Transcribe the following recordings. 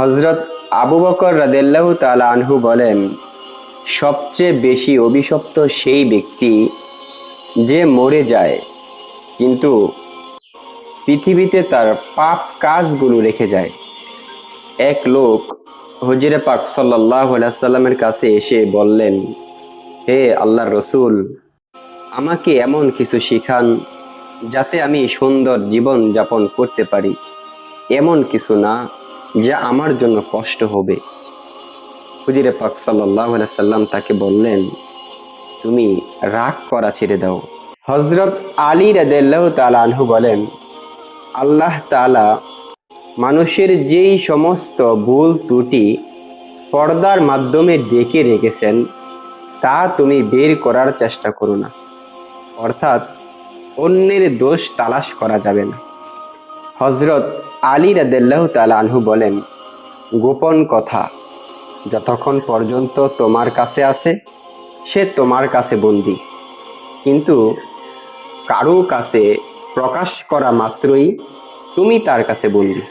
হজরত আবু বকর রাদেল্লাহ তালা আনহু বলেন, সবচেয়ে বেশি অভিশপ্ত সেই ব্যক্তি যে মরে যায়, কিন্তু পৃথিবীতে তার পাপ কাজগুলো রেখে যায়। এক লোক হজিরে পাক সাল্লাহ সাল্লামের কাছে এসে বললেন, হে আল্লাহর রসুল, আমাকে এমন কিছু শিখান যাতে আমি সুন্দর জীবন যাপন করতে পারি। এমন কিছু না যা আমার জন্য কষ্ট হবে। হুজিরে পাক সাল্লাহ সাল্লাম তাকে বললেন, তুমি রাগ করা ছেড়ে দাও। হজরত আলী রাদেল্লাহ তালা আনহু বলেন, আল্লাহ তালা মানুষের যেই সমস্ত ভুল ত্রুটি পর্দার মাধ্যমে ডেকে রেখেছেন, তা তুমি বের করার চেষ্টা করো না। অর্থাৎ অন্যের দোষ তালাশ করা যাবে না। হজরত আলী রাদেল্লাহ তালা আনহু বলেন, গোপন কথা, যতক্ষণ পর্যন্ত তোমার কাছে আছে, সে তোমার কাছে বন্দি। কিন্তু কারও কাছে প্রকাশ করা মাত্রই তুমি তার কাছে বন্দি।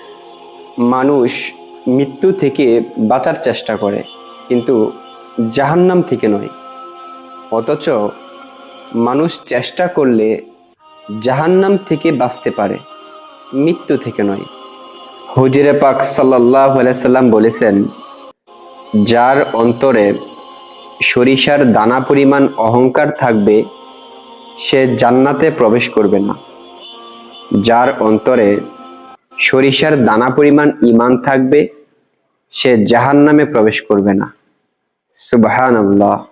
মানুষ মৃত্যু থেকে বাঁচার চেষ্টা করে, কিন্তু জাহান্নাম থেকে নয়। অথচ মানুষ চেষ্টা করলে জাহান্নাম থেকে বাঁচতে পারে। মৃত্যু থেকে নয়। হুজিরে পাক সাল্লাহ সাল্লাম বলেছেন, যার অন্তরে সরিষার দানা পরিমাণ অহংকার থাকবে, সে জান্নাতে প্রবেশ করবে না। যার অন্তরে সরিষার দানা পরিমাণ ইমান থাকবে, সে জাহান্নামে প্রবেশ করবে না। আল্লাহ